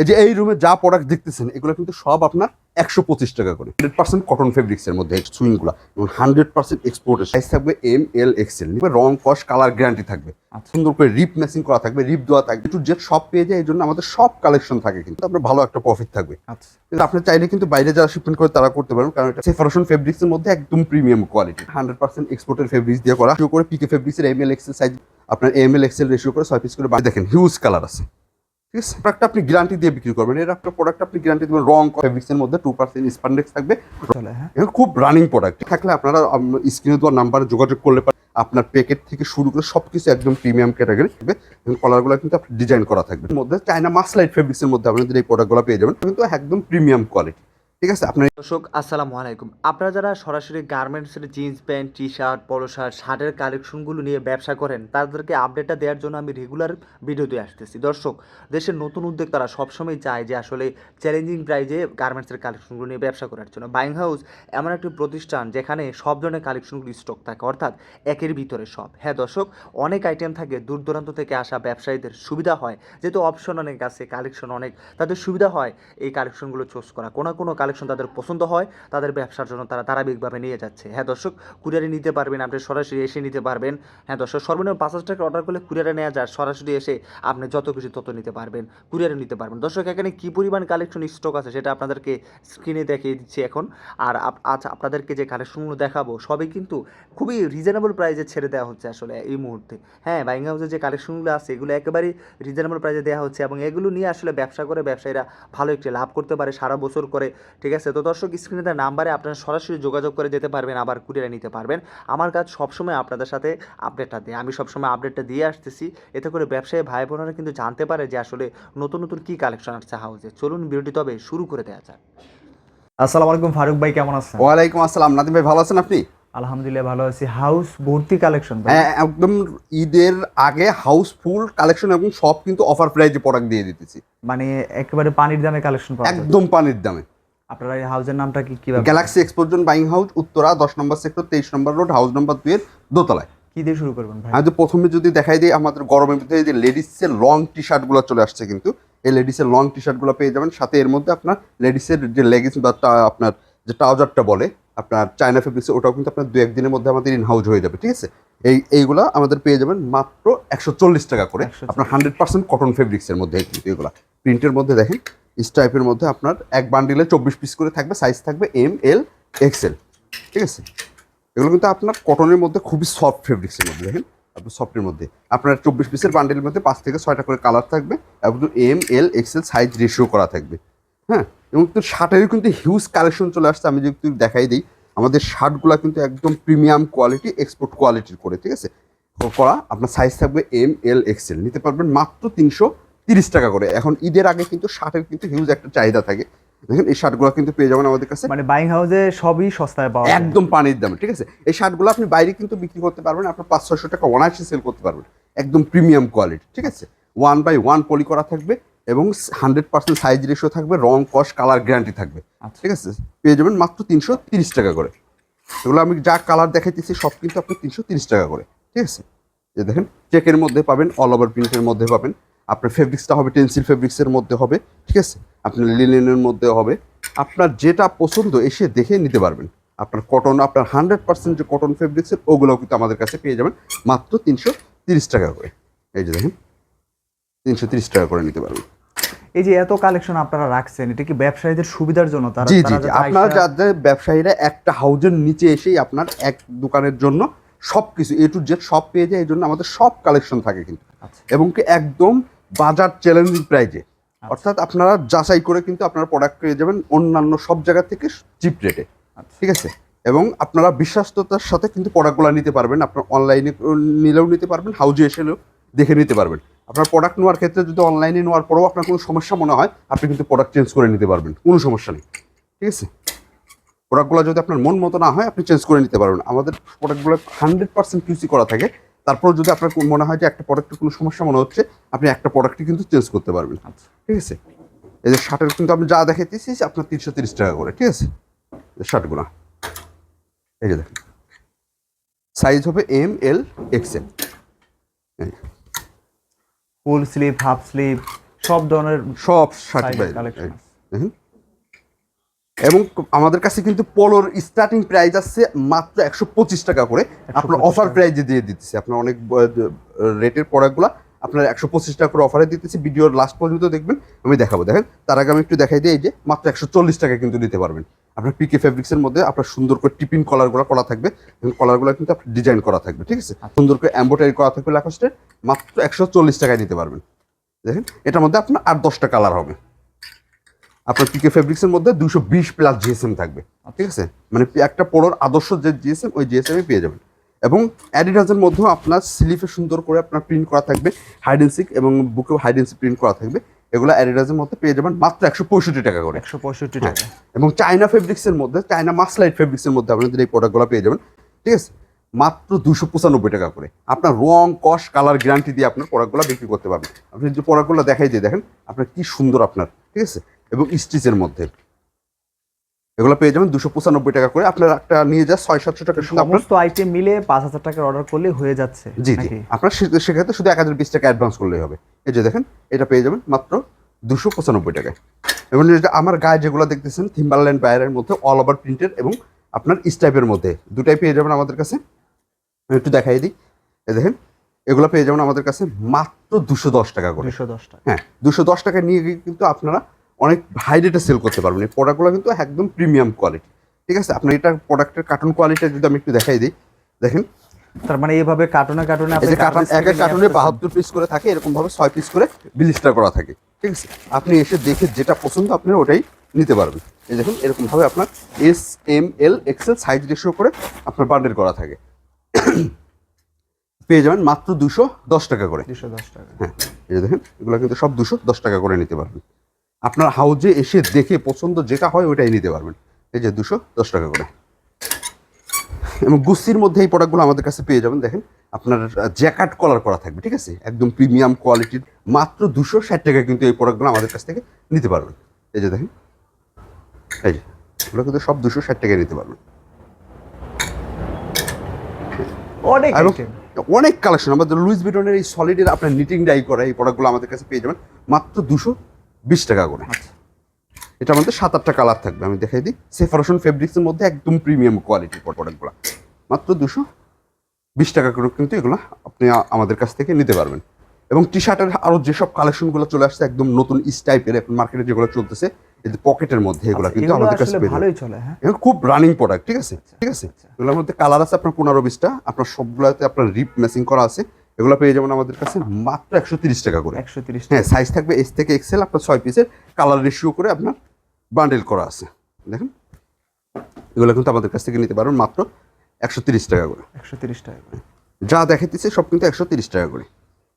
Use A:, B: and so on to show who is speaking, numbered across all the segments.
A: এই যে এই রুমে যা প্রোডাক্ট দেখতেছেন এগুলো কিন্তু সব আপনার একশো পঁচিশ টাকা করে। হান্ড্রেড পার্সেন্ট কটন ফেব্রিক্সের মধ্যে সুইংগুলো এবং হান্ড্রেড পার্সেন্ট এক্সপোর্টের সাইজ থাকবে এম এল এক্সেল রং কস কালার গ্যারান্টি থাকবে। সুন্দর করে রিপ ম্যাচিং করা থাকবে রিপ দেওয়া থাকবে। একটু জেট সব পেয়ে যায় এই জন্য আমাদের সব কালেকশন থাকে কিন্তু। আপনার ভালো একটা প্রফিট থাকবে।
B: আচ্ছা।
A: কিন্তু আপনি চাইলে কিন্তু বাইরে যারা শিপমেন্ট করে তারা করতে পারবেন কারণ এটা সেফারেশন ফেব্রিক্সের মধ্যে একদম প্রিমিয়াম কোয়ালিটি হান্ড্রেড পার্সেন্ট এক্সপোর্টের ফেব্রিক্স দিয়ে করা। করে পিকে ফেব্রিক্সের এম এল এক্সেল সাইজ আপনার এম এল এক্সেল রেশিও করে ছয় পিস করে দেখেন হিউজ কালার আছে। ঠিক আছে প্রোডাক্ট আপনি গ্যারান্টি দিয়ে বিক্রি করবেন। এর একটা প্রোডাক্ট আপনি গ্যারান্টি দেবেন রং ফেব্রিক্সের মধ্যে টু পার্সেন্ট স্পান্ডেক্স থাকবে।
B: হ্যাঁ।
A: এখন খুব রানিং প্রোডাক্ট থাকলে আপনারা স্ক্রিনে দেওয়ার নাম্বারে যোগাযোগ করলে পারেন। আপনার প্যাকেট থেকে শুরু করে সব কিছু একদম প্রিমিয়াম ক্যাটাগরি থাকবে। এবং কলারগুলো কিন্তু আপনি ডিজাইন করা থাকবে। এর মধ্যে চায়না মাসলাইট ফেব্রিক্সের মধ্যে আপনাদের এই প্রোডাক্টগুলো পেয়ে যাবেন। কিন্তু একদম প্রিমিয়াম কোয়ালিটি ঠিক আছে, আপনার
C: দর্শক, আসসালামু আলাইকুম। আপনারা যারা সরাসরি গার্মেন্টসের jeans pant T shirt polo shirt শার্টের কালেকশনগুলো নিয়ে ব্যবসা করেন, তাদেরকে আপডেটটা দেওয়ার জন্য আমি রেগুলার ভিডিও দিয়ে আসতেছি। দর্শক, দেশের নতুন উদ্যোক্তারা সবসময় চায় যে আসলে চ্যালেঞ্জিং প্রাইজে গার্মেন্টসের কালেকশনগুলো নিয়ে ব্যবসা করার জন্য। বাইং হাউস এমন একটি প্রতিষ্ঠান যেখানে সব ধরনের কালেকশনগুলো স্টক থাকে, অর্থাৎ একের ভিতরে সব। হ্যাঁ দর্শক, অনেক আইটেম থাকে দূর দূরান্ত থেকে আসা ব্যবসায়ীদের সুবিধা হয়, যেহেতু অপশন অনেক আছে, কালেকশন অনেক, তাদের সুবিধা হয় এই কালেকশনগুলো চুজ করা। কোনো কোনো কালেকশন তাদের পছন্দ হয়, তাদের ব্যবসার জন্য তারা ধারাবাহিকভাবে নিয়ে যাচ্ছে। হ্যাঁ দর্শক, কুরিয়ারে নিতে পারবেন আপনি, সরাসরি এসে নিতে পারবেন। হ্যাঁ দর্শক, সর্বনিম্ন পাঁচ হাজার টাকা অর্ডার করলে কুরিয়ারে নেওয়া যায়, সরাসরি এসে আপনি যত কিছু তত নিতে পারবেন, কুরিয়ারে নিতে পারবেন। দর্শক, এখানে কী পরিমাণ কালেকশন স্টক আছে সেটা আপনাদেরকে স্ক্রিনে দেখিয়ে দিচ্ছি এখন। আর আজ আপনাদেরকে যে কালেকশনগুলো দেখাবো, সবই কিন্তু খুবই রিজনেবল প্রাইসে ছেড়ে দেওয়া হচ্ছে আসলে এই মুহূর্তে। হ্যাঁ বাইং হাউসের যে কালেকশনগুলো আছে, এগুলো একেবারেই রিজনেবল প্রাইসে দেওয়া হচ্ছে এবং এগুলো নিয়ে আসলে ব্যবসা করে ব্যবসায়ীরা ভালো একটি লাভ করতে পারে, সারা বছর করে ঠিক আছে? তো দর্শক স্ক্রিনে দেওয়া নাম্বারে আপনারা সরাসরি যোগাযোগ করে যেতে পারবেন আবার কুরিয়ারে নিতে পারবেন। আমার কাজ সবসময় আপনাদের সাথে আপডেটটা দেয়। আমি সবসময় আপডেটটা দিয়ে আসতেছি। এতে করে ব্যবসায়ী ভাই বোনেরা কিন্তু জানতে পারে যে আসলে নতুন নতুন কী কালেকশন আসছে হাউসে চলুন ভিডিওটি তবে শুরু করে দেওয়া যাক।
B: আসসালামু আলাইকুম ফারুক ভাই কেমন আছেন?
A: ওয়ালাইকুম আসসালাম। নাদিম ভাই ভালো আছেন আপনি?
B: আলহামদুলিল্লাহ ভালো আছি। হাউস ভর্তি কালেকশন
A: হ্যাঁ একদম ঈদের আগে হাউসফুল কালেকশন এবং সব কিন্তু অফার প্রাইজে প্রোডাক্ট দিয়ে দিতেছি।
B: মানে একেবারে পানির দামে কালেকশন পাওয়া যায়।
A: একদম পানির দামে।
B: আপনারা এই হাউসের নামটা কি কীভাবে
A: Galaxy export zone buying house Uttara দশ নম্বর সেক্টর তেইশ নম্বর রোড হাউস নম্বর দুই এর দোতলায়।
B: কি দিয়ে শুরু করবেন ভাই?
A: আমি প্রথমে যদি দেখাই দিই আমাদের গরমের ভিতরে যে লেডিসের লং টি শার্টগুলো চলে আসছে কিন্তু এই লেডিসের লং টি শার্টগুলো পেয়ে যাবেন। সাথে এর মধ্যে আপনার লেডিসের যে লেগিংস বা আপনার যে ট্রাউজারটা বলে আপনার চায়না ফেব্রিক্সের ওটাও কিন্তু আপনার দু একদিনের মধ্যে আমাদের ইন হাউস হয়ে যাবে ঠিক আছে? এই এইগুলা আমাদের পেয়ে যাবেন মাত্র একশো চল্লিশ টাকা করে। আপনার হান্ড্রেড পার্সেন্ট কটন ফেব্রিক্সের মধ্যে কিন্তু এগুলা। প্রিন্টের মধ্যে দেখেন স্টাইপের মধ্যে আপনার এক বান্ডিলে চব্বিশ পিস করে থাকবে সাইজ থাকবে এম এল এক্সেল ঠিক আছে? এগুলো কিন্তু আপনার কটনের মধ্যে খুবই সফট ফেব্রিক্সের মধ্যে দেখেন? আপনার সফটের মধ্যে। আপনার চব্বিশ পিসের বান্ডেলের মধ্যে পাঁচ থেকে ছয়টা করে কালার থাকবে এবং M L XL size ratio করা থাকবে। হ্যাঁ? এবং তো শার্টেরও কিন্তু হিউজ কালেকশন চলে আসছে আমি যদি দেখাই দিই। আমাদের শার্টগুলো কিন্তু একদম প্রিমিয়াম কোয়ালিটি এক্সপোর্ট কোয়ালিটির করে ঠিক আছে? করা আপনার সাইজ থাকবে এম এল এক্সেল নিতে পারবেন মাত্র তিনশো তিরিশ টাকা করে। এখন ঈদের আগে কিন্তু শার্টের কিন্তু হিউজ একটা চাহিদা থাকে। দেখেন এই শার্টগুলো কিন্তু পেয়ে যাবেন আমাদের কাছে।
B: মানে বাইং হাউসে সবই সস্তায় পাওয়া
A: একদম পানির দামে ঠিক আছে? এই শার্টগুলো আপনি বাইরে কিন্তু বিক্রি করতে পারবেন আপনার পাঁচ ছয়শো টাকা অনায়াসে সেল করতে পারবেন। একদম প্রিমিয়াম কোয়ালিটি ঠিক আছে? ওয়ান বাই ওয়ান পলি করা থাকবে এবং হান্ড্রেড পার্সেন্ট সাইজ রেশিও থাকবে রং কস কালার গ্যারান্টি থাকবে।
B: আচ্ছা।
A: ঠিক আছে? পেয়ে যাবেন মাত্র তিনশো তিরিশ টাকা করে। এগুলো আমি যা কালার দেখাইতেছি সব কিন্তু আপনি তিনশো তিরিশ টাকা করে। ঠিক আছে? যে দেখেন চেকের মধ্যে পাবেন অল ওভার প্রিন্টের মধ্যে পাবেন। আপনার ফেব্রিক্সটা হবে টেন্সিল ফেব্রিক্সের মধ্যে হবে ঠিক আছে? আপনার লিনেনের মধ্যে হবে। আপনার যেটা পছন্দ এসে দেখে নিতে পারবেন। আপনার কটন আপনার হান্ড্রেড পার্সেন্ট যে কটন ফেব্রিক্সের ওগুলোও কিন্তু আমাদের কাছে পেয়ে যাবেন মাত্র তিনশো তিরিশ টাকা করে। এই যে দেখেন। তিনশো তিরিশ টাকা করে নিতে পারবেন।
B: এই যে এত কালেকশন আপনারা রাখছেন এটা কি ব্যবসায়ীদের সুবিধার জন্য তারা
A: জি জি আপনারা যাদের ব্যবসায়ীরা একটা হাউজের নিচে এসেই আপনার এক দোকানের জন্য সব কিছু এ টু জেড সব পেয়ে যায় এই জন্য আমাদের সব কালেকশন থাকে কিন্তু।
B: আচ্ছা।
A: এবং কি একদম বাজার চ্যালেঞ্জিং প্রাইজে অর্থাৎ আপনারা যাচাই করে কিন্তু আপনারা প্রোডাক্ট পেয়ে যাবেন অন্যান্য সব জায়গা থেকে চিপ রেটে
B: আচ্ছা।
A: ঠিক আছে? এবং আপনারা বিশ্বাস্ততার সাথে কিন্তু প্রোডাক্টগুলো নিতে পারবেন। আপনার অনলাইনে নিলেও নিতে পারবেন হাউজে এসেও দেখে নিতে পারবেন। আপনার প্রোডাক্ট নেওয়ার ক্ষেত্রে যদি অনলাইনে নেওয়ার পরেও আপনার কোনো সমস্যা মনে হয় আপনি কিন্তু প্রোডাক্ট চেঞ্জ করে নিতে পারবেন। কোনো সমস্যা নেই। ঠিক আছে? প্রোডাক্টগুলো যদি আপনার মন মতো না হয় আপনি চেঞ্জ করে নিতে পারবেন। আমাদের প্রোডাক্টগুলো হান্ড্রেড পার্সেন্ট কিউসি করা থাকে। তারপর যদি আপনার মনে হয় যে একটা প্রোডাক্টের কোনো সমস্যা মনে হচ্ছে আপনি একটা প্রোডাক্টই কিন্তু চেঞ্জ করতে পারবেন।
B: আচ্ছা।
A: ঠিক আছে? এই যে শার্টের কিন্তু আমি যা দেখাইতেছি আপনার তিনশো তিরিশ টাকা করে। ঠিক আছে? এই শার্টগুলো এই যে দেখেন। সাইজ হবে M L X XL
B: full sleeve half sleeve সব ধরনের
A: সব শার্ট। দেখেন এবং আমাদের কাছে কিন্তু পোলোর স্টার্টিং প্রাইস আছে মাত্র একশো পঁচিশ টাকা করে। আপনার অফার। প্রাইজে দিয়ে দিতেছি। আপনার অনেক রেটের প্রোডাক্টগুলো আপনার একশো পঁচিশ টাকা করে অফারে দিতেছি। ভিডিওর লাস্ট পর্যন্ত দেখবেন আমি দেখাবো। দেখেন তার আগে আমি একটু দেখাই দিই এই যে মাত্র একশো চল্লিশ টাকা কিন্তু দিতে পারবেন। আপনার পিকে ফেব্রিক্সের মধ্যে আপনার সুন্দর করে টিপিন কলারগুলো করা থাকবে এবং কলারগুলো কিন্তু আপনার ডিজাইন করা থাকবে ঠিক আছে? সুন্দর করে এম্বোটারি করা থাকবে লাকস্টের মাত্র একশো চল্লিশ টাকায় নিতে পারবেন। দেখেন এটার মধ্যে আপনার আট দশটা কালার হবে। আপনার পিকে ফেব্রিক্সের মধ্যে দুশো বিশ প্লাস জিএসএম থাকবে ঠিক আছে? মানে একটা পোড়োর আদর্শ যে জিএসএম ওই জিএসএম পেয়ে যাবেন। এবং অ্যাডিডাসের মধ্যেও আপনার স্লিপে সুন্দর করে আপনার প্রিন্ট করা থাকবে হাইডেন্সিক এবং বুকেও হাইডেন্সিক প্রিন্ট করা থাকবে। এগুলো অ্যাডিডাসের মধ্যে পেয়ে যাবেন মাত্র একশো পঁয়ষট্টি টাকা করে।
B: একশো পঁয়ষট্টি
A: হ্যাঁ।
B: টাকা।
A: এবং চায়না ফেব্রিক্সের মধ্যে চায়না মাসলাইট ফেব্রিক্সের মধ্যে আপনাদের এই প্রোডাক্টগুলো পেয়ে যাবেন ঠিক আছে? মাত্র দুশো পঁচানব্বই টাকা করে। আপনার রং কস কালার গ্যারান্টি দিয়ে আপনার প্রোডাক্টগুলো বিক্রি করতে পারবেন। আপনি যে প্রোডাক্টগুলো দেখাই দিয়ে দেখেন আপনার কি সুন্দর আপনার ঠিক আছে? এবং স্টিচের মধ্যে। এগুলো পেয়ে যাবেন দুশো পঁচানব্বই টাকা করে। আপনার একটা নিয়ে যা ছয় সাতশো টাকা
B: সমস্ত আইটেম মিলে পাঁচ হাজার টাকার অর্ডার করলে হয়ে যাচ্ছে
A: জি জি। আপনার সেক্ষেত্রে শুধু এক হাজার বিশ টাকা অ্যাডভান্স করলেই হবে। এই যে দেখেন এটা পেয়ে যাবেন মাত্র দুশো পঁচানব্বই টাকায়। এবং যেটা আমার গায়ে যেগুলো দেখতেছেন থিম্বারল্যান্ড বায়ারের মধ্যে অল ওভার প্রিন্টের এবং আপনার স্টাইপের মধ্যে। দুটাই পেয়ে যাবেন আমাদের কাছে। একটু দেখাই দিই। এই দেখেন এগুলো পেয়ে যাবেন আমাদের কাছে মাত্র দুশো দশ টাকা করে।
B: দুশো দশ টাকা।
A: হ্যাঁ দুশো দশ টাকা নিয়ে গিয়ে কিন্তু আপনারা অনেক হাই রেটে সেল করতে পারবেন। এই প্রোডাক্টগুলো কিন্তু একদম প্রিমিয়াম কোয়ালিটি ঠিক আছে? আপনার এটা প্রোডাক্টের কার্টুন কোয়ালিটি যদি আমি একটু দেখাই দিই দেখেন।
B: তার মানে এইভাবে কার্টুনে কার্টুনে আপনি
A: কার্টুন
B: কার্টুন
A: এক এক কার্টুনে বাহাত্তর পিস করে থাকে এরকম ভাবে ছয় পিস করে বিলিস্টার করা থাকে। ঠিক আছে? আপনি এসে দেখে যেটা পছন্দ আপনি ওটাই নিতে পারবেন। এই দেখুন এরকম ভাবে আপনার S M L XL size ratio করে আপনার বান্ডেল করা থাকে। পেয়ে যাবেন মাত্র দুশো দশ টাকা করে।
B: দুশো দশ টাকা।
A: হ্যাঁ এই দেখেন এগুলো কিন্তু সব দুশো দশ টাকা করে নিতে পারবেন। আপনার হাউজে এসে দেখে পছন্দ যেটা হয় ওইটাই নিতে পারবেন। এই যে দুশো দশ টাকা করে। এবং গুস্তির মধ্যে এই প্রোডাক্টগুলো আমাদের কাছে পেয়ে যাবেন। দেখেন আপনার জ্যাকাট কলার করা থাকবে ঠিক আছে? একদম প্রিমিয়াম কোয়ালিটির মাত্র দুশো ষাট টাকা কিন্তু এই প্রোডাক্টগুলো আমাদের কাছ থেকে নিতে পারবেন। এই যে দেখেন এই যে এগুলো কিন্তু সব দুশো ষাট টাকায় নিতে পারবেন।
B: অনেক।
A: অনেক কালেকশন আমাদের লুইস বিটনের এই সলিডের আপনার নিটিং ডাই করা এই প্রোডাক্টগুলো আমাদের কাছে পেয়ে যাবেন। মাত্র দুশো বিশ টাকা করে। এটা আমাদের সাত আটটা কালার থাকবে আমি দেখাই দিই। সেফারেশন ফেব্রিক্সের মধ্যে একদম প্রিমিয়াম কোয়ালিটির প্রোডাক্টগুলো মাত্র দুশো বিশ টাকা করে কিন্তু এগুলো আপনি আমাদের কাছ থেকে নিতে পারবেন। এবং টি শার্টের আরও যেসব কালেকশনগুলো চলে আসছে একদম নতুন টাইপের এখন মার্কেটে যেগুলো চলতেছে এই পকেটের মধ্যে এগুলো
B: আচ্ছা,
A: কিন্তু আমাদের কাছে।
B: ভালোই চলে হ্যাঁ।
A: খুব রানিং প্রোডাক্ট ঠিক আছে? ঠিক আছে? এগুলোর মধ্যে কালার আছে আপনার পনেরো বিশটা আপনার সবগুলোতে আপনার রিপ ম্যাচিং করা আছে। এগুলো পেয়ে যাবেন আমাদের কাছে মাত্র একশো তিরিশ টাকা করে।
B: একশো তিরিশ
A: হ্যাঁ সাইজ থাকবে এস থেকে এক্সেল আপনার ছয় পিসের কালার রেশিও করে আপনার বান্ডেল করা আছে। দেখেন এগুলো কিন্তু আমাদের কাছ থেকে নিতে পারবেন মাত্র একশো তিরিশ টাকা করে।
B: একশো তিরিশ টাকা করে।
A: যা দেখাইতেছে সব কিন্তু একশো তিরিশ টাকা করে।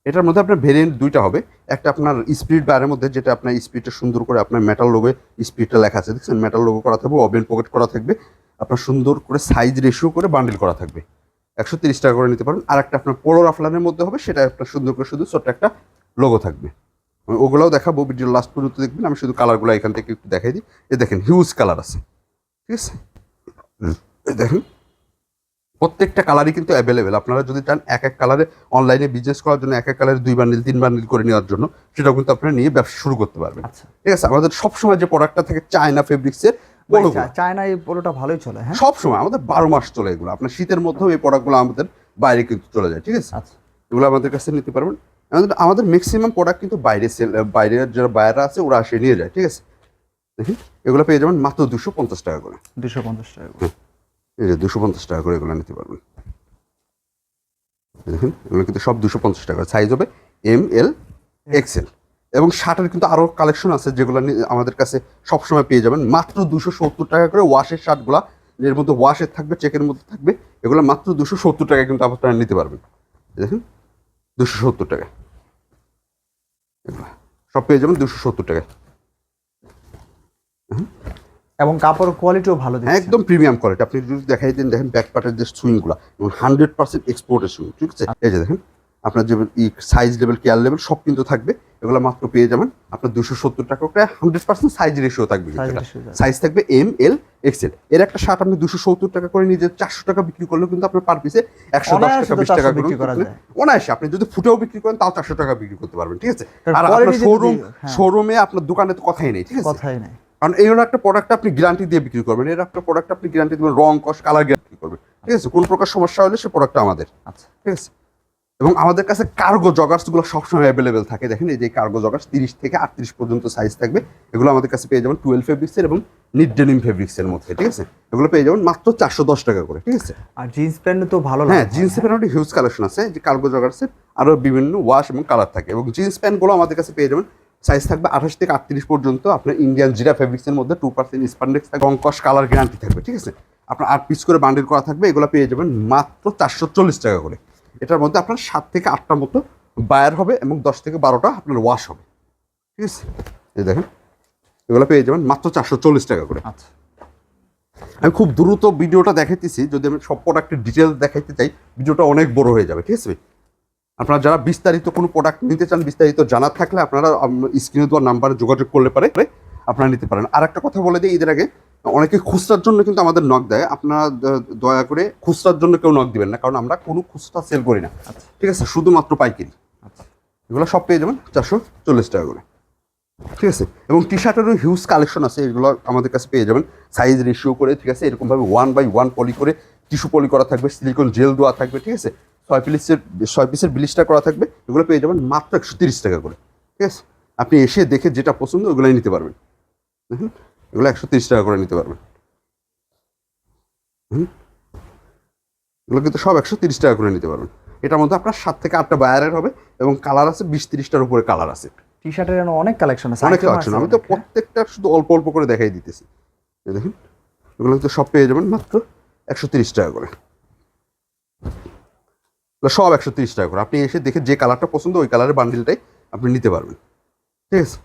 A: এটার মধ্যে আপনার ভেরিয়েন্ট দুইটা হবে। একটা আপনার স্পিড বারের মধ্যে যেটা আপনার স্পিডটা সুন্দর করে আপনার মেটাল লোগো স্পিডটা লেখা আছে দেখছেন? মেটাল লোগো করা থাকবে ওভেন পকেট করা থাকবে। আপনার সুন্দর করে সাইজ রেশিও করে বান্ডেল করা থাকবে। একশো তিরিশ টাকা করে নিতে পারেন আর একটা আপনার পোলো রাফলানের মধ্যে হবে সেটা আপনার সুন্দর করে শুধু ছোট্ট একটা লোগো থাকবে। আমি ওগুলোও দেখাবো ভিডিও লাস্ট পর্যন্ত দেখবেন আমি শুধু কালারগুলো এখান থেকে একটু দেখাই দিই। এ দেখেন হিউজ কালার আছে। ঠিক আছে? দেখেন প্রত্যেকটা কালারই কিন্তু অ্যাভেলেবেল আপনারা যদি চান এক এক কালারে অনলাইনে বিজনেস করার জন্য এক এক কালারে দুই বান্ডিল তিন বান্ডিল করে নেওয়ার জন্য সেটাও কিন্তু আপনারা নিয়ে ব্যবসা শুরু করতে পারবেন।
B: আচ্ছা।
A: ঠিক আছে? আমাদের সবসময় যে প্রোডাক্টটা থাকে চায়না ফেব্রিক্সের
B: চায়না এই পোলোটা ভালোই চলে হ্যাঁ?
A: সব সময় আমাদের বারো মাস চলে এগুলো। আপনার শীতের মধ্যেও এই প্রোডাক্টগুলো আমাদের বাইরে কিন্তু চলে যায় ঠিক আছে?
B: আচ্ছা।
A: এগুলো আমাদের কাছে নিতে পারবেন। আমাদের আমাদের ম্যাক্সিমাম প্রোডাক্ট কিন্তু বাইরে সেল বাইরের যারা বায়াররা আছে ওরা আসে নিয়ে যায় ঠিক আছে? দেখি এগুলো পেয়ে যাবেন মাত্র দুশো পঞ্চাশ টাকা করে।
B: দুশো পঞ্চাশ টাকা করে।
A: এই যে দুশো পঞ্চাশ টাকা করে এগুলো নিতে পারবেন। দেখুন এগুলো কিন্তু সব দুশো পঞ্চাশ টাকা। সাইজ হবে এম এল এক্সেল এবং শার্টের কিন্তু আরও কালেকশন আছে যেগুলো আমাদের কাছে সবসময় পেয়ে যাবেন। মাত্র দুশো সত্তর টাকা করে ওয়াশের শার্টগুলো এর মধ্যে ওয়াশের থাকবে চেকের মধ্যে থাকবে এগুলো মাত্র দুশো সত্তর টাকায় কিন্তু আপনারা নিতে পারবেন। দেখুন দুশো সত্তর টাকা সব পেয়ে যাবেন দুশো সত্তর টাকায়।
B: এবং কাপড় কোয়ালিটিও ভালো দিচ্ছে।
A: একদম প্রিমিয়াম কোয়ালিটি আপনি যদি দেখাই দেন দেখেন ব্যাক পার্টের যে সুইংগুলো এবং হান্ড্রেড পার্সেন্ট এক্সপোর্টের সুইং ঠিক আছে? এই যে দেখেন আপনার যে সাইজ লেভেল কেয়ার লেভেল সব কিন্তু থাকবে। এগুলো মাত্র পেয়ে যাবেন। আপনার দুশো সত্তর টাকা করে হান্ড্রেড পার্সেন্ট সাইজ রেশিও থাকবে। সাইজ থাকবে। এম এল এক্সেল এর একটা শার্ট আপনি দুশো সত্তর টাকা করে নিজে চারশো টাকা বিক্রি করলেও কিন্তু আপনার পার পিসে একশো দশ টাকা বিশ টাকা
B: 400 বিক্রি করা যায়।
A: অনায়াসে আপনি যদি ফুটেও বিক্রি করেন তাও চারশো টাকা বিক্রি করতে পারবেন ঠিক আছে? আর আপনার
B: quality
A: শোরুম
B: হ্যাঁ।
A: শোরুমে আপনার দোকানে তো কথাই নেই ঠিক আছে?
B: কথাই নাই।
A: কারণ এই হলো একটা প্রোডাক্ট আপনি গ্যারান্টি দিয়ে বিক্রি করবেন। এর একটা প্রোডাক্ট আপনি গ্যারান্টি দেবেন রং কস কালার গ্যারান্টি করবেন ঠিক আছে? কোন প্রকার সমস্যা হলে সে প্রোডাক্টটা আমাদের
B: আচ্ছা।
A: ঠিক আছে? এবং আমাদের কাছে কার্গো জগার্সগুলো সবসময় অ্যাভেলেবেল থাকে। দেখেন এই যে কার্গো জগার্স তিরিশ থেকে আটত্রিশ পর্যন্ত সাইজ থাকবে। এগুলো আমাদের কাছে পেয়ে যাবেন টুয়েলভ ফেব্রিক্সের এবং নিট ডেনিম ফেব্রিক্সের মধ্যে ঠিক আছে? এগুলো পেয়ে যাবেন মাত্র চারশো দশ টাকা করে ঠিক আছে?
B: আর জিন্স প্যান্ট তো ভালো
A: হ্যাঁ
B: লাগে
A: জিন্সের প্যান্ট হিউজ কালেকশন আছে যে কার্গো জগার্সের আরও বিভিন্ন ওয়াশ এবং কালার থাকে। এবং জিন্স প্যান্টগুলো আমাদের কাছে পেয়ে যাবেন সাইজ থাকবে আঠাশ থেকে আটত্রিশ পর্যন্ত। আপনার ইন্ডিয়ান জিরা ফেব্রিক্সের মধ্যে টু পার্সেন্ট স্পান্ডেক্স থাকবে অঙ্কশ কালার গ্যারান্টি থাকবে ঠিক আছে? আপনার আট পিস করে বান্ডিল করা থাকবে এগুলো পেয়ে যাবেন মাত্র চারশো চল্লিশ টাকা করে। এটার মধ্যে আপনার সাত থেকে আটটা মতো বায়ার হবে এবং দশ থেকে বারোটা আপনার ওয়াশ হবে। ঠিক আছে? এই দেখেন এগুলো পেয়ে যাবেন মাত্র চারশো চল্লিশ টাকা করে।
B: আচ্ছা।
A: আমি খুব দ্রুত ভিডিওটা দেখাইতেছি যদি আমি সব প্রোডাক্টের ডিটেলস দেখাইতে চাই ভিডিওটা অনেক বড় হয়ে যাবে ঠিক আছে? আপনারা যারা বিস্তারিত কোনো প্রোডাক্ট নিতে চান বিস্তারিত জানার থাকলে আপনারা স্ক্রিনে দেওয়ার নাম্বারে যোগাযোগ করলে পারে আপনারা নিতে পারেন। আর একটা কথা বলে দিই এদের আগে অনেকে খুচরার জন্য কিন্তু আমাদের নক দেয়। আপনারা দয়া করে খুচরার জন্য কেউ নক দিবেন না কারণ আমরা কোনো খুচরা সেল করি না।
B: আচ্ছা।
A: ঠিক আছে? শুধুমাত্র পাইকারি।
B: আচ্ছা।
A: এগুলো সব পেয়ে যাবেন চারশো চল্লিশ টাকা করে। ঠিক আছে? এবং টি শার্টেরও হিউজ কালেকশন আছে এগুলো আমাদের কাছে পেয়ে যাবেন। সাইজ রেশিও করে ঠিক আছে? এরকমভাবে ওয়ান বাই ওয়ান পলি করে টিস্যু পলি করা থাকবে সিলিকন জেল দেওয়া থাকবে ঠিক আছে? ছয় পিসের ছয় পিসের বিলিশটা করা থাকবে এগুলো পেয়ে যাবেন মাত্র একশো তিরিশ টাকা করে। ঠিক আছে? আপনি এসে দেখে যেটা পছন্দ ওগুলোই নিতে পারবেন। দেখুন এগুলো একশো তিরিশ টাকা করে নিতে পারবেন। হুম? এগুলো কিন্তু সব একশো তিরিশ টাকা করে নিতে পারবেন। এটার মধ্যে আপনার সাত থেকে আটটা বায়ারের হবে এবং কালার আছে বিশ তিরিশটার উপরে কালার আছে।
B: টি শার্টের অনেক কালেকশন আছে।
A: অনেক কালেকশন আমি তো। প্রত্যেকটা শুধু অল্প অল্প করে দেখাই দিতেছি। দেখুন এগুলো তো সব পেয়ে যাবেন মাত্র একশো তিরিশ টাকা করে। সব একশো তিরিশ টাকা করে। আপনি এসে দেখে যে কালারটা পছন্দ ওই কালারের বান্ডিলটাই আপনি নিতে পারবেন। ঠিক আছে?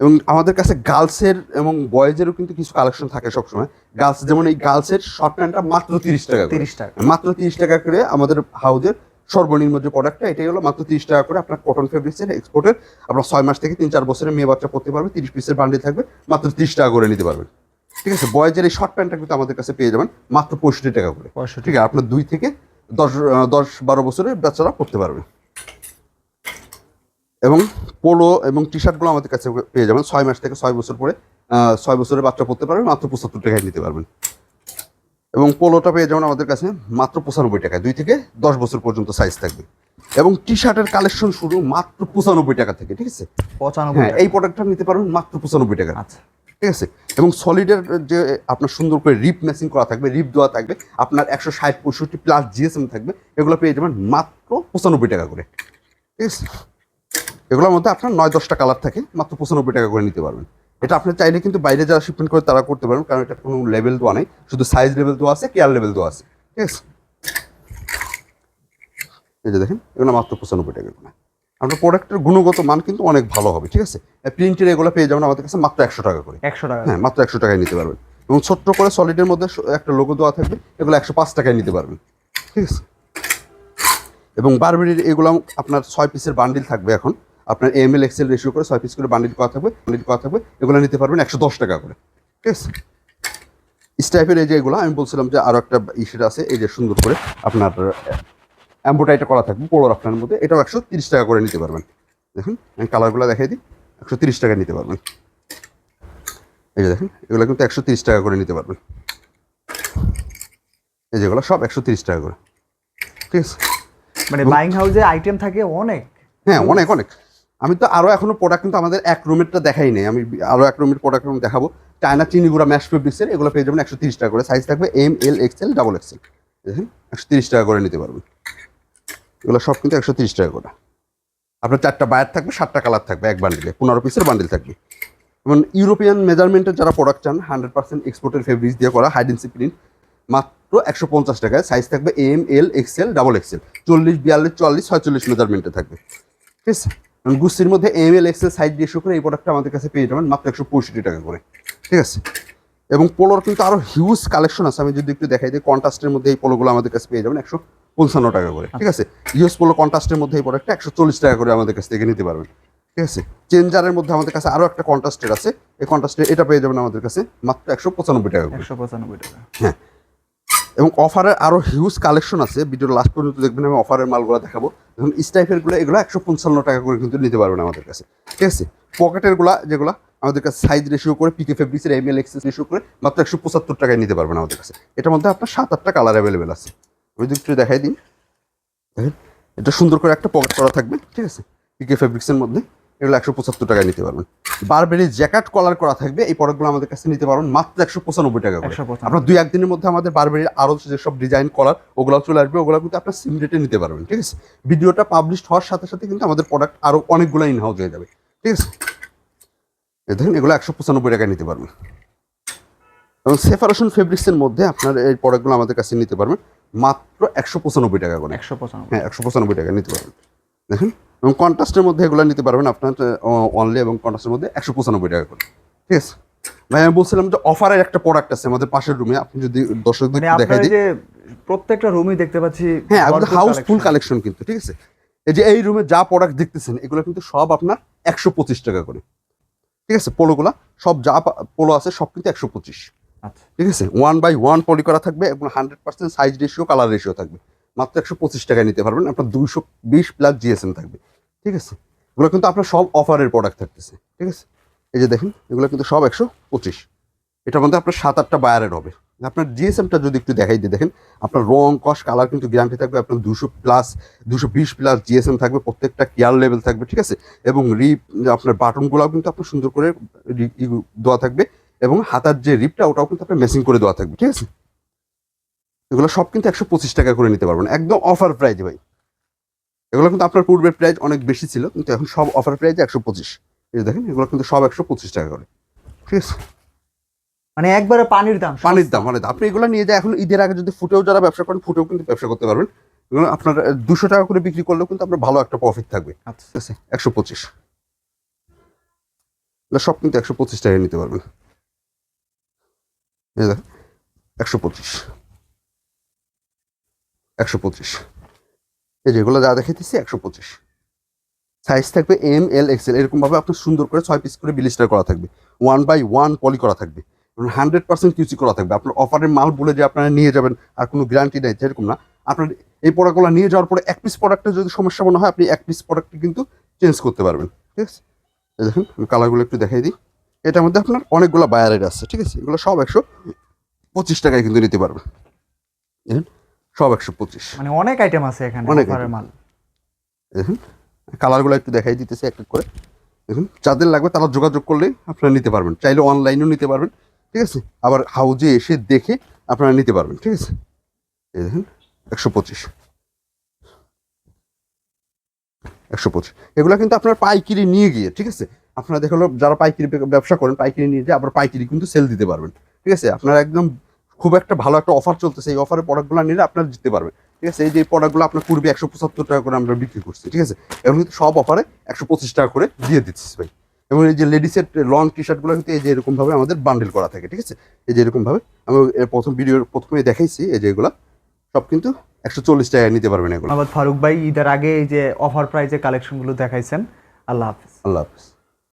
A: এবং আমাদের কাছে গার্লসের এবং বয়েজেরও কিন্তু কিছু কালেকশন থাকে সবসময়। গার্লস যেমন এই গার্লসের শর্ট প্যান্টটা মাত্র তিরিশ টাকা
B: তিরিশ টাকা।
A: মাত্র তিরিশ টাকা করে আমাদের হাউজের সর্বনিম্ন যে প্রোডাক্টটা এটাই হলো মাত্র তিরিশ টাকা করে আপনার কটন ফেব্রিক্সের এক্সপোর্টের আপনার ছয় মাস থেকে তিন চার বছরের মেয়ে বাচ্চা পড়তে পারবে তিরিশ পিসের বান্ডিল থাকবে মাত্র তিরিশ টাকা করে নিতে পারবেন। ঠিক আছে? বয়েজের এই শর্ট প্যান্টটা কিন্তু আমাদের কাছে পেয়ে যাবেন মাত্র পঁয়ষট্টি টাকা করে।
B: 65
A: ঠিক আছে? আপনার দুই থেকে দশ দশ বারো বছরের বাচ্চারা পড়তে পারবে। এবং পোলো এবং টি শার্টগুলো আমাদের কাছে পেয়ে যাবেন। ছয় মাস থেকে ছয় বছর পরে ছয় বছরের বাচ্চা পড়তে পারবেন মাত্র পঁচাত্তর টাকায় নিতে পারবেন। এবং পোলোটা পেয়ে যাবেন আমাদের কাছে মাত্র পঁচানব্বই টাকায় দুই থেকে দশ বছর পর্যন্ত সাইজ থাকবে। এবং টি শার্টের কালেকশন শুরু মাত্র পঁচানব্বই টাকা থেকে ঠিক আছে?
B: পঁচানব্বই
A: হ্যাঁ এই প্রোডাক্টটা নিতে পারবেন মাত্র পঁচানব্বই টাকা।
B: আচ্ছা।
A: ঠিক আছে? এবং সলিডের যে আপনার সুন্দর করে রিপ ম্যাচিং করা থাকবে রিপ দেওয়া থাকবে আপনার একশো ষাট পঁয়ষট্টি প্লাস জিএসএম থাকবে এগুলো পেয়ে যাবেন মাত্র পঁচানব্বই টাকা করে। ঠিক আছে? এগুলোর মধ্যে আপনার নয় দশটা কালার থাকে মাত্র পঁচানব্বই টাকা করে নিতে পারবেন। এটা আপনি চাইলে কিন্তু বাইরে যারা শিপমেন্ট করে তারা করতে পারবেন কারণ এটা কোনো লেভেল দেওয়া নেই শুধু সাইজ লেভেল দেওয়া আছে কেয়ার লেভেল দেওয়া আছে। ঠিক আছে? এই যে দেখেন এগুলো মাত্র পঁচানব্বই টাকা করে। আপনার প্রোডাক্টের গুণগত মান কিন্তু অনেক ভালো হবে ঠিক আছে? প্রিন্টের এগুলো পেয়ে যাবেন আমাদের কাছে মাত্র একশো টাকা করে।
B: একশো টাকা
A: হ্যাঁ মাত্র একশো টাকায় নিতে পারবেন। এবং ছোট্ট করে সলিডের মধ্যে একটা লোগো দেওয়া থাকবে এগুলো একশো পাঁচ টাকায় নিতে পারবেন। ঠিক আছে? এবং বারবেরির এগুলো আপনার ছয় পিসের বান্ডিল থাকবে এখন। আপনার এম এল এক্সেল রেশিও করে ছয় পিস করে বান্ডিল করা থাকবে বান্ডিল করা থাকবে এগুলো নিতে পারবেন একশো দশ টাকা করে ঠিক আছে? স্টাইপের এই যে এগুলো আমি বলছিলাম যে আরও একটা ইসের আছে এই যে সুন্দর করে আপনার অ্যাম্বোটাইটা করা থাকবে পোলোর আপনার মধ্যে এটাও একশো তিরিশ টাকা করে নিতে পারবেন। দেখুন আমি কালারগুলো দেখাই দিই একশো তিরিশ টাকা নিতে পারবেন। এই যে দেখেন এগুলো কিন্তু একশো তিরিশ টাকা করে নিতে পারবেন। এই যেগুলো সব একশো তিরিশ টাকা করে ঠিক আছে?
B: মানে বাইং হাউসে আইটেম থাকে অনেক।
A: হ্যাঁ অনেক অনেক। আমি তো আরও এখনও প্রোডাক্ট কিন্তু আমাদের এক রুমেরটা দেখাই নেই। আমি আরও এক রুমের প্রোডাক্ট আমি দেখাবো। চায়না চিনিগুড়া ম্যাশ ফেব্রিক্সের এগুলো পেয়ে যাবেন একশো তিরিশ টাকা করে। সাইজ থাকবে M L XL double XL দেখেন, একশো তিরিশ টাকা করে নিতে পারবেন। এগুলো সব কিন্তু একশো তিরিশ টাকা করে। আপনার চারটা বায়ার থাকবে, সাতটা কালার থাকবে, এক বান্ডিলে পনেরো পিসের বান্ডিল থাকবে। যেমন ইউরোপিয়ান মেজারমেন্টের যারা প্রোডাক্ট চান হান্ড্রেড পার্সেন্ট এক্সপোর্টের ফেব্রিক্স দিয়ে করা হাইডেন্সি প্রিন্ট মাত্র একশো পঞ্চাশ টাকায় সাইজ থাকবে M L XL double XL চল্লিশ, বিয়াল্লিশ, চল্লিশ, ছয়চল্লিশ মেজারমেন্টে থাকবে। ঠিক আছে? গুস্তির মধ্যে এম এল এক্সেল সাইজ দিয়ে করে এই প্রোডাক্টটা আমাদের কাছে পেয়ে যাবেন মাত্র একশো পঁয়ষট্টি টাকা করে। ঠিক আছে? এবং পোলোর কিন্তু আরও হিউজ কালেকশন আছে। আমি যদি একটু দেখাই দিই কন্ট্রাস্টের মধ্যে এই পোলোগুলো আমাদের কাছে পেয়ে যাবেন একশো পঞ্চান্ন টাকা করে। ঠিক আছে? ইউএস পোলো কন্ট্রাস্টের মধ্যে এই প্রোডাক্টটা একশো চল্লিশ টাকা করে আমাদের কাছ থেকে নিতে পারবেন। ঠিক আছে? চেঞ্জারের মধ্যে আমাদের কাছে আরও একটা কন্ট্রাস্টের আছে। এই কন্ট্রাস্টের এটা পেয়ে যাবেন আমাদের কাছে মাত্র একশো পঁচানব্বই টাকা করে।
B: একশো পঁচানব্বই টাকা।
A: এবং অফারের আরও হিউজ কালেকশন আছে। ভিডিওর লাস্ট পর্যন্ত দেখবেন, আমি অফারের মালগুলো দেখাবো। এখন স্টাইফেরগুলো এগুলো একশো পঞ্চান্ন টাকা করে কিন্তু নিতে পারবেন আমাদের কাছে। ঠিক আছে? পকেটেরগুলো যেগুলো, আমাদের কাছে সাইজ রেশিও করে পিকে ফেব্রিক্সের এম এল এক্সেস রেশিও করে, মাত্র একশো পঁচাত্তর টাকায় নিতে পারবেন আমাদের কাছে। এটার মধ্যে আপনার সাত, আটটা কালার অ্যাভেলেবেল আছে। ওই যদি একটু দেখাই দিন দেখেন, এটা সুন্দর করে একটা পকেট করা থাকবে, ঠিক আছে? পিকে ফেব্রিক্সের মধ্যে। এগুলো একশো পঁচাত্তর টাকায় নিতে পারবেন। বারবেরি জ্যাকেট কলার করা থাকবে এই প্রোডাক্টগুলো আমাদের কাছে নিতে পারবেন মাত্র একশো পঁচানব্বই টাকা করে।
B: 195
A: আপনার দুই একদিনের মধ্যে আমাদের বারবেরির আরও যেসব ডিজাইন কলার ওগুলো চলে আসবে ওগুলো কিন্তু আপনার সিম রেটে নিতে পারবেন ঠিক আছে? ভিডিওটা পাবলিশ হওয়ার সাথে সাথে কিন্তু আমাদের প্রোডাক্ট আরও অনেকগুলো ইন হাউস হয়ে যাবে ঠিক আছে? দেখেন এগুলো একশো পঁচানব্বই টাকায় নিতে পারবেন। এবং সেপারেশন ফেব্রিক্সের মধ্যে আপনার এই প্রোডাক্টগুলো আমাদের কাছে নিতে পারবেন মাত্র একশো পঁচানব্বই টাকা করে।
B: একশো পঁচানব্বই।
A: হ্যাঁ একশো পঁচানব্বই টাকা নিতে পারবেন। দেখুন। এবং কন্ট্রাস্টের মধ্যে এগুলো নিতে পারবেন আপনার অনলি এবং কন্ট্রাস্টের মধ্যে একশো পঁচানব্বই টাকা করে। ঠিক আছে? ভাই আমি বলছিলাম যে অফারের একটা প্রোডাক্ট আছে আমাদের পাশের রুমে আপনি যদি দর্শকদের
B: মানে
A: দেখাই দিই।
B: প্রত্যেকটা রুমই দেখতে পাচ্ছি
A: হ্যাঁ আমাদের
B: ভরপুর
A: হাউস ফুল
B: collection।
A: কালেকশন কিন্তু ঠিক আছে? এই যে এই রুমে যা প্রোডাক্ট দেখতেছেন এগুলো কিন্তু সব আপনার একশো পঁচিশ টাকা করে। ঠিক আছে? পোলোগুলা সব যা পোলো আছে সব কিন্তু একশো পঁচিশ।
B: আচ্ছা।
A: ঠিক আছে? ওয়ান বাই ওয়ান পলি করা থাকবে এবং hundred percent size ratio colour ratio থাকবে। মাত্র একশো পঁচিশ টাকায় নিতে পারবেন। আপনার দুইশো বিশ প্লাস জিএসএম থাকবে। ঠিক আছে? এগুলো কিন্তু আপনার সব অফারের প্রোডাক্ট থাকতেছে, ঠিক আছে? এই যে দেখেন, এগুলো কিন্তু সব একশো পঁচিশ। এটার মধ্যে আপনার সাত আটটা বায়ারের হবে। আপনার জিএসএমটা যদি একটু দেখাই দিয়ে দেখেন, আপনার রং কস কালার কিন্তু গ্যারান্টি থাকবে, আপনার দুশো প্লাস দুশো বিশ প্লাস জিএসএম থাকবে, প্রত্যেকটা কেয়ার লেভেল থাকবে, ঠিক আছে? এবং রিপ আপনার বাটনগুলোও কিন্তু আপনার সুন্দর করে দেওয়া থাকবে এবং হাতার যে রিপটা ওটাও কিন্তু আপনার মেসিং করে দেওয়া থাকবে, ঠিক আছে? এগুলো সব কিন্তু একশো পঁচিশ টাকা করে নিতে পারবেন, একদম অফার প্রাইজে ভাই। এগুলো কিন্তু আপনার পূর্বের প্রাইস অনেক বেশি ছিল কিন্তু এখন সব অফার প্রাইজ একশো পঁচিশ। এই দেখেন এগুলো কিন্তু সব একশো পঁচিশ টাকা করে। ঠিক আছে?
B: মানে একবারে পানির দাম
A: পানির দাম মানে আপনি এগুলো নিয়ে যায় এখন ঈদের আগে যদি ফুটেও যারা ব্যবসা করেন ফুটেও কিন্তু ব্যবসা করতে পারবেন। এগুলো আপনার দুশো টাকা করে বিক্রি করলেও কিন্তু আপনার ভালো একটা প্রফিট থাকবে।
B: আচ্ছা।
A: ঠিক আছে? একশো পঁচিশ। সব কিন্তু একশো পঁচিশ টাকায় নিতে পারবেন। একশো পঁচিশ। একশো পঁচিশ। এই যেগুলো যা দেখাইতেছি, একশো পঁচিশ। সাইজ থাকবে এম এল এক্সেল এরকমভাবে আপনার সুন্দর করে ছয় পিস করে বিলিস্টার করা থাকবে। ওয়ান বাই ওয়ান পলি করা থাকবে। হান্ড্রেড পার্সেন্ট কিউসি করা থাকবে। আপনার অফারের মাল বলে যে আপনারা নিয়ে যাবেন, আর কোনো গ্যারান্টি নেই, সেরকম না। আপনার এই প্রোডাক্টগুলো নিয়ে যাওয়ার পরে এক পিস প্রোডাক্টের যদি সমস্যা মনে হয়, আপনি এক পিস প্রোডাক্ট কিন্তু চেঞ্জ করতে পারবেন। ঠিক আছে? দেখুন কালারগুলো একটু দেখাই দিই। এটার মধ্যে আপনার অনেকগুলো বায়ারের আছে। ঠিক আছে? এগুলো সব একশো পঁচিশ টাকায় কিন্তু নিতে পারবেন। দেখুন সব একশো পঁচিশ।
B: মানে অনেক আইটেম আছে এখানে
A: অনেক
B: মাল।
A: দেখুন কালারগুলো একটু দেখাই দিতেছে এক এক করে। দেখুন যাদের লাগবে তারা যোগাযোগ করলে আপনারা নিতে পারবেন। চাইলে অনলাইনেও নিতে পারবেন ঠিক আছে? আবার হাউজে এসে দেখে আপনারা নিতে পারবেন ঠিক আছে? এই দেখুন একশো পঁচিশ। একশো পঁচিশ। এগুলো কিন্তু আপনার পাইকিরি নিয়ে গিয়ে ঠিক আছে? আপনারা দেখল যারা পাইকিরি ব্যবসা করেন পাইকিরি নিয়ে গিয়ে আবার পাইকিরি কিন্তু সেল দিতে পারবেন ঠিক আছে? আপনারা একদম খুব একটা ভালো একটা অফার চলতেছে এই অফারের প্রোডাক্টগুলো নিলে আপনারা জিততে পারবেন। ঠিক আছে? এই যে প্রোডাক্টগুলো আপনার পূর্বে একশো পঁচাত্তর টাকা করে আমরা বিক্রি করছি ঠিক আছে? এবং কিন্তু সব অফারে একশো পঁচিশ টাকা করে দিয়ে দিচ্ছি ভাই। এবং এই যে লেডিসের লং টি শার্টগুলো কিন্তু এই যে এরকমভাবে আমাদের বান্ডেল করা থাকে ঠিক আছে? এই যে এরকমভাবে আমি প্রথম ভিডিওর প্রথমে দেখাইছি এই যে এগুলা। সব কিন্তু একশো চল্লিশ টাকায় নিতে পারবেন এগুলো।
B: মোহাম্মদ ফারুক ভাই ঈদের আগে এই যে অফার প্রাইজে কালেকশনগুলো দেখাইছেন। আল্লাহ হাফিজ।
A: আল্লাহ হাফিজ।